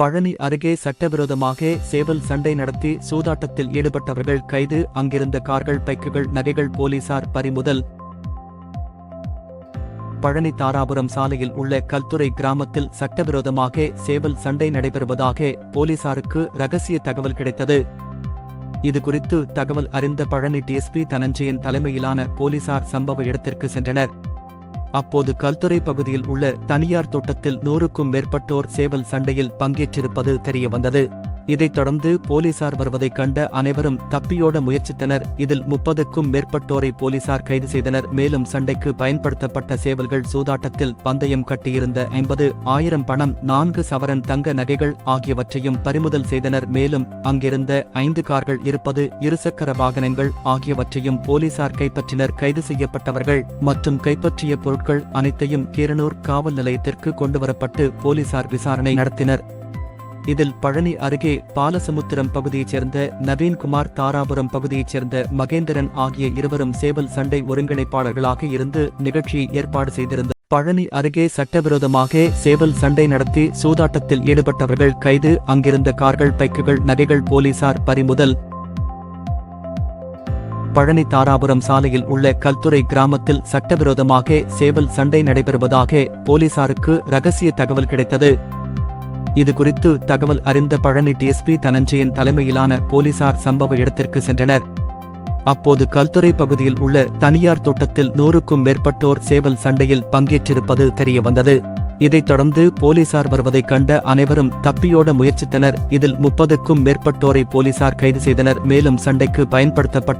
பழனி அருகே சட்டவிரோதமாக சேவல் சண்டை நடத்தி சூதாட்டத்தில் ஈடுபட்டவர்கள் கைது. அங்கிருந்த கார்கள் பைக்குகள் நகைகள் போலீசார் பறிமுதல். பழனி தாராபுரம் சாலையில் உள்ள கல்துறை கிராமத்தில் சட்டவிரோதமாக சேவல் சண்டை நடைபெறுவதாக போலீசாருக்கு ரகசிய தகவல் கிடைத்தது. இதுகுறித்து தகவல் அறிந்த பழனி டிஎஸ்பி தனஞ்சயன் தலைமையிலான போலீசார் சம்பவ இடத்திற்கு சென்றனர். அப்போது கல்துறை பகுதியில் உள்ள தனியார் தோட்டத்தில் நூறுக்கும் மேற்பட்டோர் சேவல் சண்டையில் பங்கேற்றிருப்பது தெரியவந்தது. இதைத் தொடர்ந்து போலீசார் வருவதைக் கண்ட அனைவரும் தப்பியோட முயற்சித்தனர். இதில் முப்பதுக்கும் மேற்பட்டோரை போலீசார் கைது செய்தனர். மேலும் சண்டைக்கு பயன்படுத்தப்பட்ட சேவல்கள் சூதாட்டத்தில் பந்தயம் கட்டியிருந்த ஐம்பது ஆயிரம் பணம் நான்கு சவரன் தங்க நகைகள் ஆகியவற்றையும் பறிமுதல் செய்தனர். மேலும் அங்கிருந்த ஐந்து கார்கள் இருப்பது இருசக்கர வாகனங்கள் ஆகியவற்றையும் போலீசார் கைப்பற்றினர். கைது செய்யப்பட்டவர்கள் மற்றும் கைப்பற்றிய பொருட்கள் அனைத்தையும் கீரனூர் காவல் நிலையத்திற்கு கொண்டுவரப்பட்டு போலீசார் விசாரணை நடத்தினர். இதில் பழனி அருகே பாலசமுத்திரம் பகுதியைச் சேர்ந்த நவீன்குமார் தாராபுரம் பகுதியைச் சேர்ந்த மகேந்திரன் ஆகிய இருவரும் சேவல் சண்டை ஒருங்கிணைப்பாளர்களாக இருந்து நிகழ்ச்சியை ஏற்பாடு செய்திருந்த பழனி அருகே சட்டவிரோதமாக சேவல் சண்டை நடத்தி சூதாட்டத்தில் ஈடுபட்டவர்கள் கைது. அங்கிருந்த கார்கள் பைக்குகள் நகைகள் போலீசார் பறிமுதல். பழனி தாராபுரம் சாலையில் உள்ள கல்துறை கிராமத்தில் சட்டவிரோதமாக சேவல் சண்டை நடைபெறுவதாக போலீசாருக்கு ரகசிய தகவல் கிடைத்தது. இதுகுறித்து தகவல் அறிந்த பழனி டிஎஸ்பி தனஞ்சயன் தலைமையிலான போலீசார் சம்பவ இடத்திற்கு சென்றனர். அப்போது கல்துறை பகுதியில் உள்ள தனியார் தோட்டத்தில் நூறுக்கும் மேற்பட்டோர் சேவல் சண்டையில் பங்கேற்றிருப்பது தெரியவந்தது. இதைத் தொடர்ந்து போலீசார் வருவதைக் கண்ட அனைவரும் தப்பியோட முயற்சித்தனர். இதில் முப்பதுக்கும் மேற்பட்டோரை போலீசார் கைது செய்தனர். மேலும் சண்டைக்கு பயன்படுத்தப்பட்ட